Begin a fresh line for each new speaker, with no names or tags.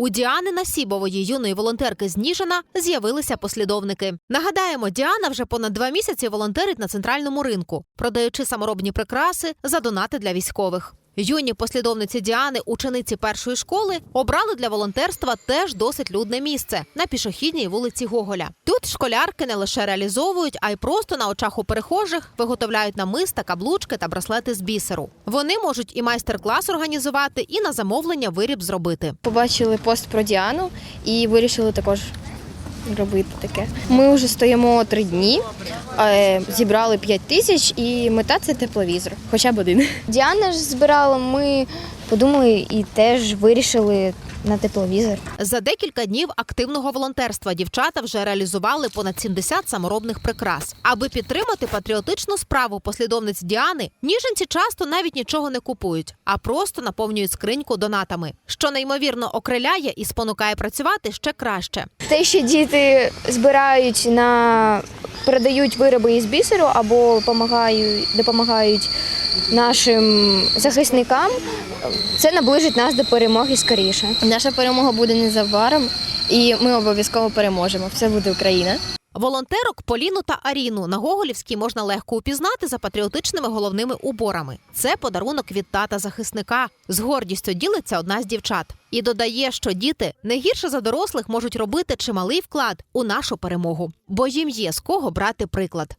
У Діани Насібової юної волонтерки з Ніжина з'явилися послідовники. Нагадаємо, Діана вже понад два місяці волонтерить на центральному ринку, продаючи саморобні прикраси за донати для військових. Юні послідовниці Діани, учениці першої школи, обрали для волонтерства теж досить людне місце на пішохідній вулиці Гоголя. Тут школярки не лише реалізовують, а й просто на очах у перехожих виготовляють намиста, каблучки та браслети з бісеру. Вони можуть і майстер-клас організувати, і на замовлення виріб зробити.
Побачили пост про Діану і вирішили також робити таке. Ми вже стоїмо три дні, е, зібрали 5 тисяч і мета це тепловізор, хоча б один. Діана ж збирала, ми подумали і теж вирішили на тепловізор.
За декілька днів активного волонтерства дівчата вже реалізували понад 70 саморобних прикрас. Аби підтримати патріотичну справу послідовниць Діани, ніженці часто навіть нічого не купують, а просто наповнюють скриньку донатами, що неймовірно окриляє і спонукає працювати ще краще.
Те, що діти збирають на передають вироби із бісеру або допомагають, допомагають нашим захисникам, це наближить нас до перемоги скоріше. Наша перемога буде незабаром, і ми обов'язково переможемо. Все буде Україна.
Волонтерок Поліну та Аріну на Гоголівській можна легко упізнати за патріотичними головними уборами. Це подарунок від тата захисника. З гордістю ділиться одна з дівчат і додає, що діти не гірше за дорослих можуть робити чималий вклад у нашу перемогу, бо їм є з кого брати приклад.